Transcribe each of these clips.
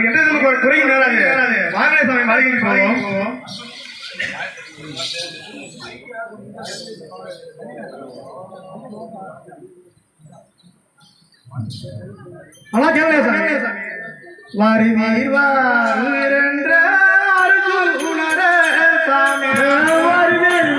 எந்த ஒரு குறையும் நேராது வாகன சாமி மாளிகைக்கு போவோம். அண்ணா கேளுங்க சாமி. வருவீர் வாருன்ற அர்ஜுனர சாமி. வருவீர்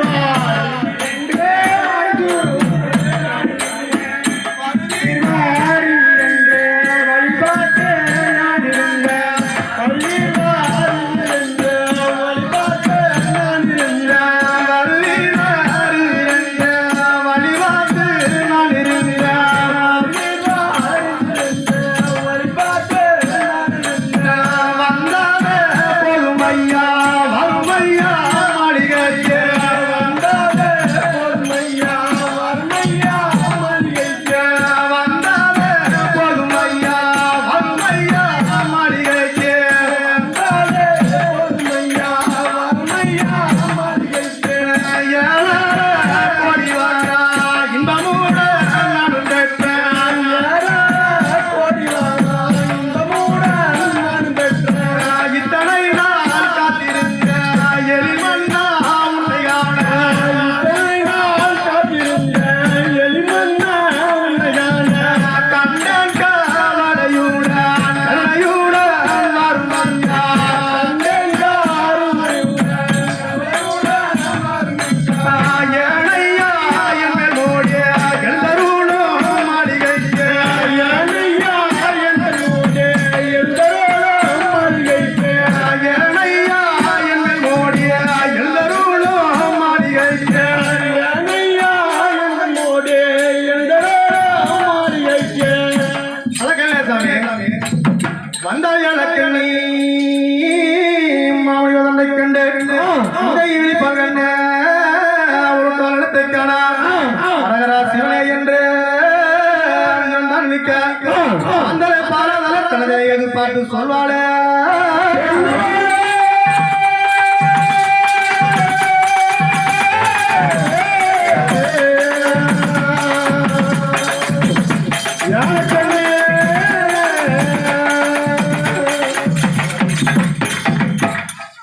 சொல்வாளே.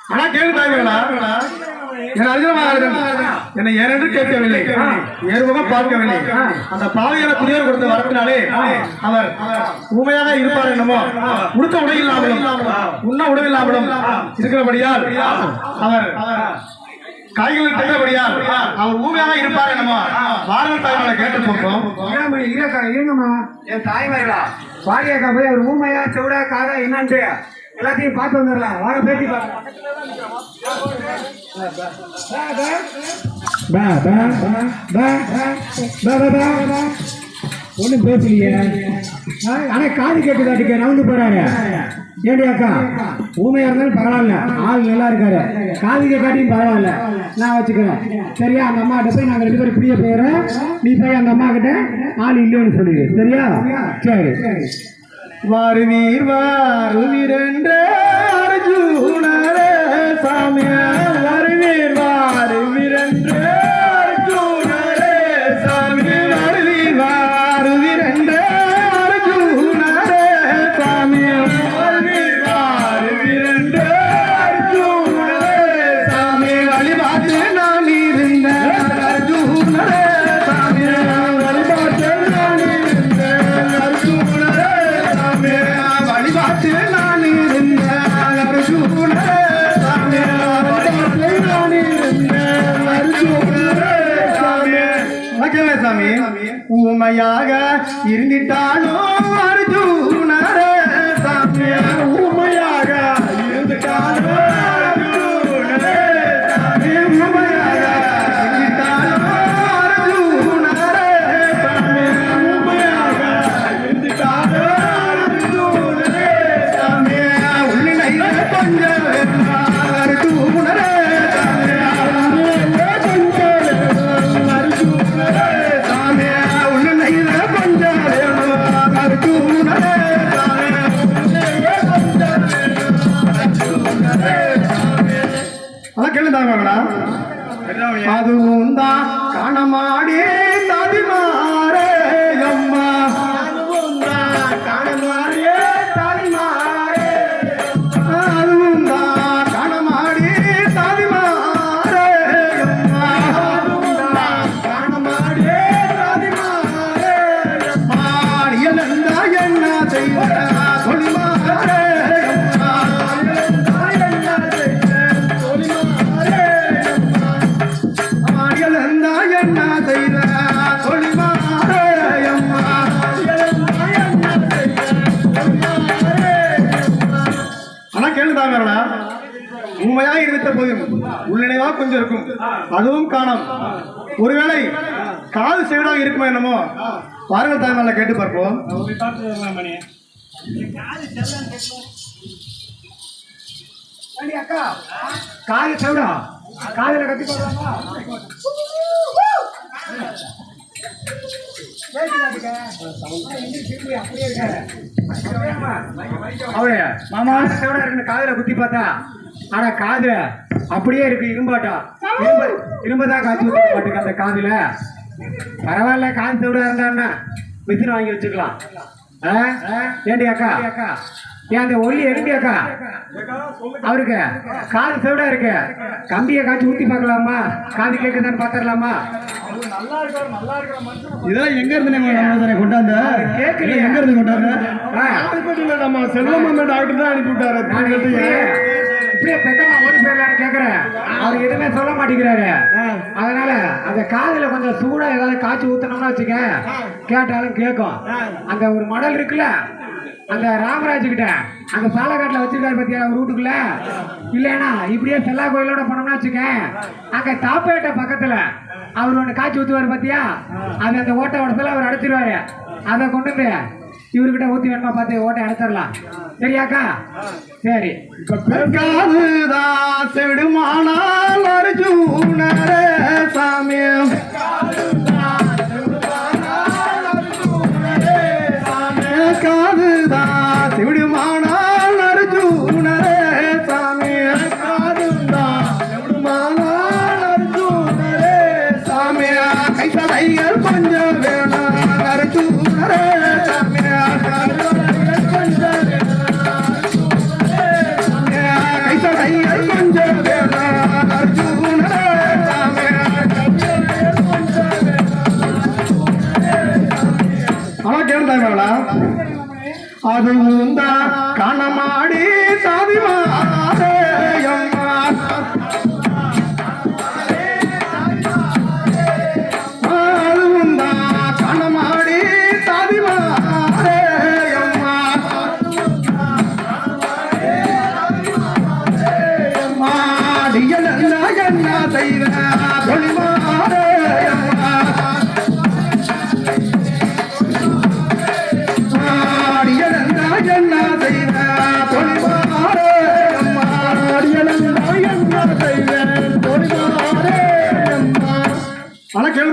ஆனா கேள்வித்தாங்களா என் என்னை ஏனென்று கேட்கவில்லை ஏறுமுகம் பார்க்கவில்லை அந்த பாவையான துணியர் கொடுத்த வரத்தினாலே அவர் ஊமையாக இருப்பார் என்னமோ உடுத்த உடையில்லாமலும் உண்ண உணவில்லாமலும் இருக்கிறபடியால் அவர் காய்கள் தந்தபடியால் அவர் ஊமையாக இருப்பார் என்னமோ வாரல் தாய்மலை கேட்டு போட்டோம் இருங்கம்மா. என் தாய்மார்களா வாரியாக்கா போய் அவர் ஊமையா செவிடா காதா என்னன்ட்டு எல்லாத்தையும் பார்த்து வந்துடலாம். வாங்க பேட்டி பார்க்கலாம். ஒண்ணும் பேசலையே. ஆ, ஆனா காது கேட்டு காட்டுக்க நவுந்து போறாரு. ஏடி அக்கா? ஊமையா இருந்தாலும் பரவாயில்ல. ஆள் நல்லா இருக்காரு. காது கேட்டாட்டியும் பரவாயில்ல. நான் வச்சுக்கிறேன். சரியா? அந்த அம்மா கிட்ட போய் நாங்க ரெண்டு பேரும் இப்படியே போயிடுறோம். நீ போய் அந்த அம்மா கிட்ட ஆள் இல்லைன்னு சொல்லிடு சரியா? சரி. வருவீர் வாருவீரென்ற அர்ஜுனரே சாமி ஊமையாக இருந்திட்டாலும் அர்ஜுன்? காது இருக்குமா என்னமோ? பாருங்கள் தாய்மால கேட்டு பார்ப்போம். அக்கா காது செவிடா. காதுல கத்தி போடுறாங்களா மாமா செவிடா இருக்கு காதுல குத்தி பார்த்தா ஆனா காதுல அப்படியே இருக்கு இரும்பாட்டா. இரும்பு இரும்புதான் காய்ச்சி ஊத்த அந்த காதுல. பரவாயில்ல காது செவிடா இருந்தான்னா மிஷின் வாங்கி வச்சுக்கலாம். ஆ? ஏண்டி அக்கா? ஏன் அந்த ஒல்லி எறும்பி அக்கா? அவருக்கு காது செவிடா இருக்கு? கம்பியை காய்ச்சி ஊத்தி பார்க்கலாமா? காது கேக்குதான்னு பாத்திரலாமா இதெல்லாம் எங்க இருந்து கொண்டாந்த. கேட்கலையே. எங்க இருந்து கொண்டாந்த. நம்ம செல்வம் டாக்டர் தான் அனுப்பி விட்டாரு இப்படியே பெத்தமா ஓடி கேக்குறேன். அவர் எதுவுமே சொல்ல மாட்டேங்கிறாரு. அதனால அந்த காதுல கொஞ்சம் சூடா ஏதாவது காய்ச்சி ஊத்தணும்னு வச்சுக்க கேட்டாலும் கேட்கும் அந்த ஒரு மடல் இருக்குல்ல அந்த ராமராஜ் கிட்ட அந்த சாலக்காட்டுல வச்சிருக்காரு பத்தியா அவர் வீட்டுக்குள்ள? இல்லைன்னா இப்படியே செல்லா கோயிலோட போனோம்னா வச்சுக்க அங்க தாப்பேட்டை பக்கத்துல அவர் ஒண்ணு காய்ச்சி ஊத்துவாரு பாத்தியா? அது அந்த ஓட்ட உடத்துல அவர் அடைச்சிருவாரு. அதை கொண்டு போய் இவர்கிட்ட ஊத்தி வேணுமா பார்த்து ஓட்டை அடைச்சிடலாம் சரியாக்கா? சரி. காதுதான் செவிடுமானால் அர்ஜுனரே சாமி கேட்டாங்களா அது தான் கணமாடி சாதிமாரே அம்மா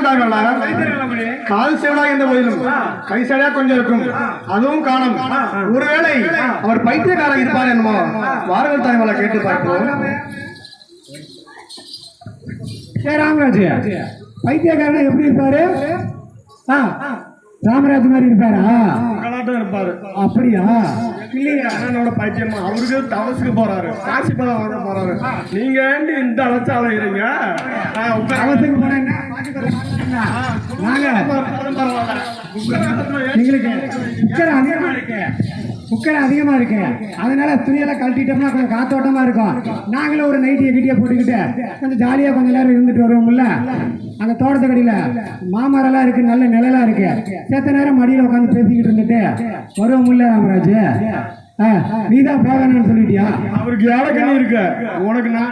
கேளுட்டாங்களா கால் சேவடா என்ற போதிலும். கை சேடையா கொஞ்சம் இருக்கும். அதுவும் காணும். ஒருவேளை அவர் பைத்தியக்காரன் இருப்பார் என்னமோ? வாருங்கள் தாய்மலை கேட்டு பார்ப்போம். ராமராஜ். பைத்தியக்காரன் எப்படி இருப்பாரு? ஆ. ராமராஜ் மாதிரி இருப்பாரு? அப்படியா? இல்லையா அண்ணனோட பைத்தியமா? அவருக்கு தவசுக்கு போறாரு? காசி பழம் வாங்க போறாரு. நீங்க இந்த அளச்சு அலைகிறீங்க நான் உட்கார அவசரம் போனா அதிகமாக அதிகமா இருக்கு. அதனால துணியெல்லாம் கழட்டிட்டோம்னா கொஞ்சம் காத்தோட்டமா இருக்கும். நாங்களும் ஒரு நைட்டியை கிட்டியை போட்டுக்கிட்டு கொஞ்சம் ஜாலியா கொஞ்ச நேரம் இருந்துட்டு வருவோம்ல. அந்த தோட்டத்துக்கடியில மாமரம்லாம் இருக்கு நல்ல நிழலா இருக்கு. செத்த நேரம் மடியில உட்காந்து பேசிக்கிட்டு இருந்துட்டு வருவோம்ல ராமராஜ். ஆ, நீதான் போகணும்னு சொல்லிட்டியா? அவருக்கு இருக்கு. உனக்கு நான்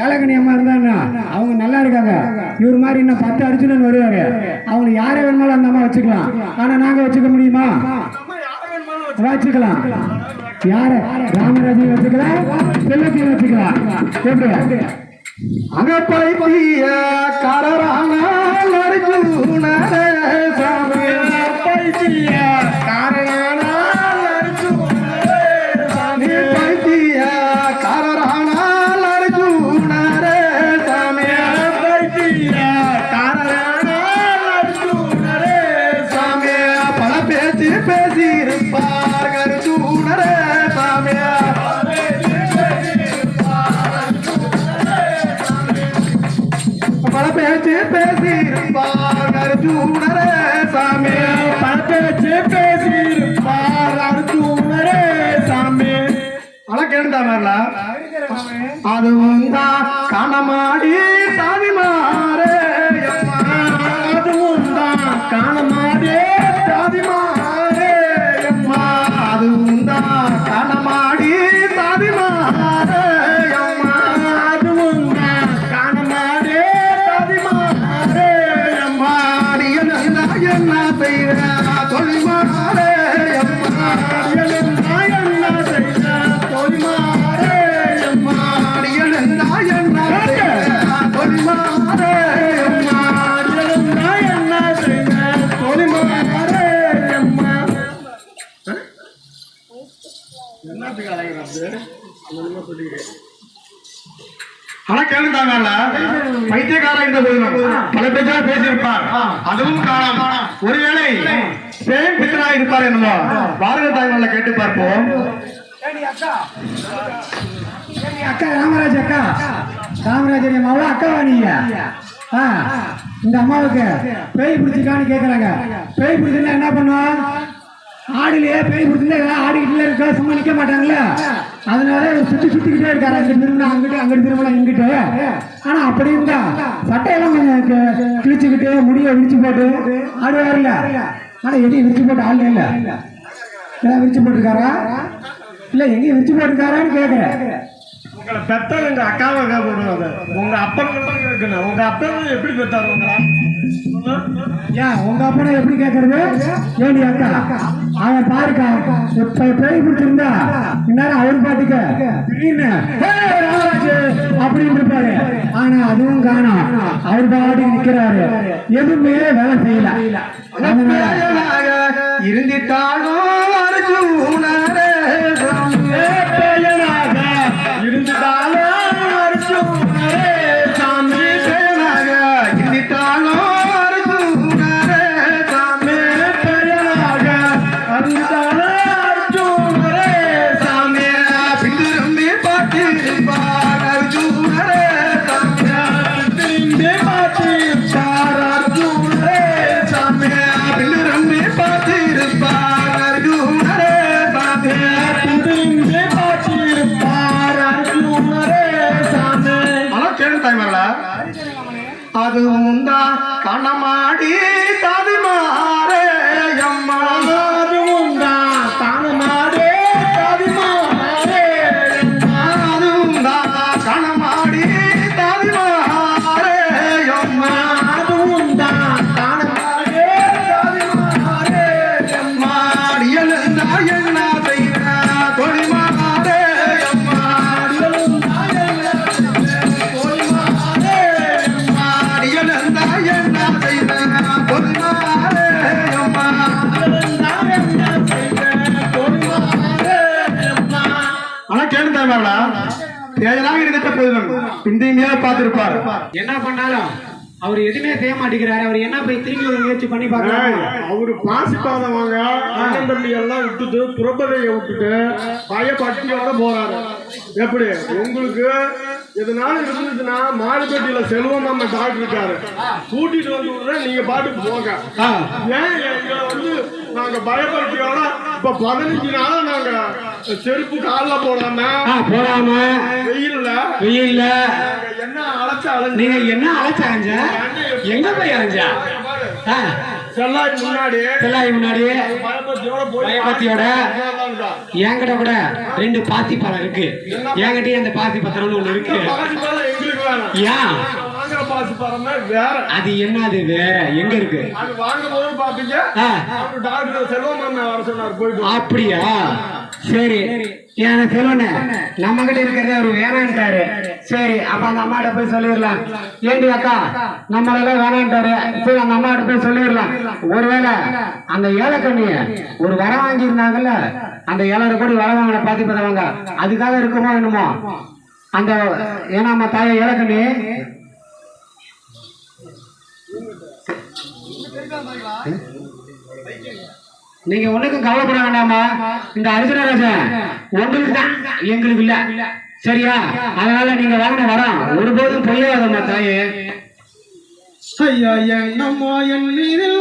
ஏழகனி அம்மா இருந்தா அவங்க நல்லா இருக்காங்க. இவர் மாதிரி இன்னும் பத்து அர்ஜுனன் வருவாரு. அவங்க யாரை வேணுமாலும் அந்த அம்மா வச்சுக்கலாம். ஆனா நாங்க வச்சுக்க முடியுமா? வச்சுக்கலாம். யார? ராமராஜையும் வச்சுக்கலாம். செல்லத்தையும் வச்சுக்கலாம். எப்படி அங்க பைத்திய கரரான பைத்திய பேச்சு பேசி இருப்பார் அர்ஜுனரே சாமி. பேச்சு பேசி இருப்பார் அர்ஜுனரே சாமி. ஆனா சாமி மாறே அதுவும் தான் காணமாடி அதுவும் தான் காண அதுவும் காணாம. ஒருவேளை சேம் பித்தனா இருப்பார் என்னமோ? பாரத தாய்மல்ல கேட்டு பார்ப்போம். அக்கா ராமராஜ் அக்கா. ராமராஜன் என் அக்கா அக்காவா நீங்க இந்த அம்மாவுக்கு பேய் பிடிச்சிருக்கான்னு கேக்குறாங்க. பேய் பிடிச்சிருந்தா என்ன பண்ணுவோம் ஆடுலயே பேய் பிடிச்சிருந்தா ஆடிக்கிட்டு இருக்கா? சும்மா நிற்க மாட்டாங்கல்ல அதனால சுத்தி சுற்றி சுற்றிக்கிட்டே இருக்காரு. அங்க திரும்ப அங்கிட்டு அங்கிட்டு திரும்ப இங்கிட்டு. ஆனா அப்படி இருந்தா சட்டையெல்லாம் கொஞ்சம் கிழிச்சுக்கிட்டு முடிய விரிச்சு போட்டு ஆடுவார்ல ஆனா எதையும் விரிச்சு போட்டு ஆள் இல்ல. ஏதாவது விரிச்சு போட்டிருக்காரா? இல்ல எங்கேயும் விரிச்சு போட்டிருக்காரான்னு கேட்குறேன் உங்களை பெத்தவங்க எங்க அக்காவை கேட்கக்கூடாது உங்க அப்பன் இருக்கணும் உங்க அப்பன் எப்படி பெத்தாரு உங்களை? ஏன் உங்க அப்பனை எப்படி கேக்குறது ஏடி அக்கா? அவன் பாருக்கா இப்ப பேய் பிடிச்சிருந்தா இந்நேரம் அவர் பாட்டுக்க அப்படின்னு இருப்பாரு. ஆனா அதுவும் காணோம். அவர் பாட்டுக்கு நிக்கிறாரு. எதுவுமே வேலை செய்யல. இருந்திட்டாலும் பார்த்திருப்பார். என்ன பண்ணாலும் அவர் எதுவுமே செய்ய மாட்டேங்கிறாரு. அவர் என்ன போய் திரும்பி ஒரு முயற்சி பண்ணி பார்க்கலாம் அவரு பாசிப்பாதவங்க அண்ணன் தம்பி எல்லாம் விட்டுட்டு புறப்பதைய விட்டுட்டு பயப்பட்டியோட போறாரு. எப்படி? உங்களுக்கு எதனால இருந்துச்சுன்னா மாடுபட்டியில செல்வம் நம்ம டாக்டர் இருக்காரு கூட்டிட்டு வந்து நீங்க பாட்டுக்கு போங்க. ஏன் வந்து நாங்க பயப்படுத்தியோட இப்ப பதினஞ்சு நாளா நாங்க செருப்பு கால்ல போடாம போடாம. வெயில்ல வெயில்ல. என்ன அழைச்ச அலைஞ்சு நீங்க என்ன அழைச்சாங்க எங்க போய் அழைஞ்சா ஆ, செல்லாய் முன்னாடி செல்லாய் முன்னாடி. பயப்பத்தியோட போய் பயபக்தியோட போதான்டா. என்கிட்ட கூட ரெண்டு பாத்தி பழம் இருக்கு என்கிட்டயே அந்த பாத்தி பத்திரம்னு ஒண்ணு இருக்கு. ஏன்? பாசி பழமே வேற. அது என்ன அது வேற? எங்க இருக்கு? அது வாங்கும் போது பாத்தீங்க டாக்டர் செல்வம் வர சொன்னார் போயிட்டு. அப்படியா? சரி. எனக்கு சொல்லணே நம்ம கிட்ட இருக்கிறதே அவர் வேணான்ட்டாரு. சரி அப்ப அந்த அம்மாட்ட போய் சொல்லிடலாம். ஏண்டி அக்கா நம்மளெல்லாம் வேணான்ட்டாரு. சரி அந்த அம்மாட்ட போய் சொல்லிடலாம். ஒருவேளை அந்த ஏலக்கண்ணிய ஒரு வர வாங்கியிருந்தாங்கல்ல அந்த ஏழரை கோடி வர வாங்கின பாத்தி பார்த்தவங்க அதுக்காக இருக்குமோ என்னமோ? அந்த ஏன்னா நம்ம தாய ஏலக்கண்ணி நீங்க ஒண்ணுக்கும் கவலைப்பட வேண்டாமா இந்த அர்ஜுனராஜன் உங்களுக்கு தான் எங்களுக்கு இல்ல. சரியா? அதனால நீங்க வாங்கின வரோம். ஒருபோதும் பொய்யாதம்மா தாயே. ஐயா என்னமோ என் மீதில்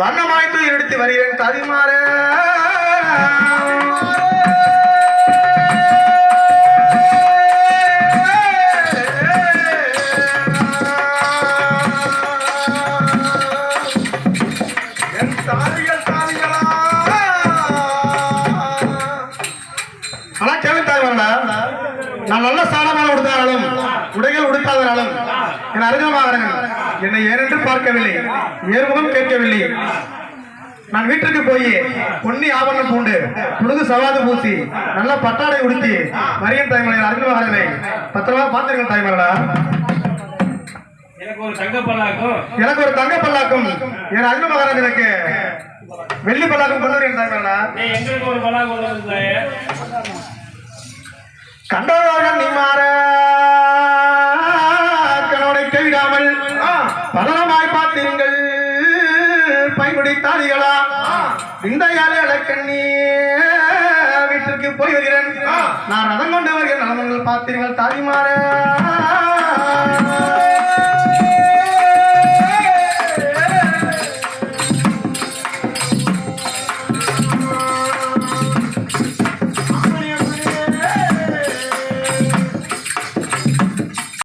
வண்ணமாய்ப்பு எடுத்து வருகிறேன். ததிமாற நான் நல்ல சாதமான உடுத்தாலும் உடைகள் உடுத்தாதனாலும் என் அருகமாக என்னை பார்க்கவில்லை. ஏறுமுகம் கேட்கவில்லை. நான் வீட்டுக்கு போய் பொன்னி ஆபரணம் பூண்டு புழுது சவாது பூசி நல்ல பட்டாடை உடுத்தி மரியன் தாய்மலை அறிஞமாகிறனை பத்திரமா பார்த்துருக்கேன் தாய்மலடா எனக்கு ஒரு தங்க பல்லாக்கும். எனக்கு ஒரு தங்க பல்லாக்கும். என் அன்பு மகாராஜனுக்கு வெள்ளி பல்லாக்கும் கொண்டு தாய்மலடா நீ எங்களுக்கு ஒரு பல்லா கொண்டு வந்தாயே கண்டவர்கள் நீ மாற. இந்த ஏழை கண்ணி வீட்டிற்கு போய் வருகிறேன். நான் ரதம் கொண்டு வருகிறேன் நலமங்கள் பார்த்தீர்கள் தாதிமாற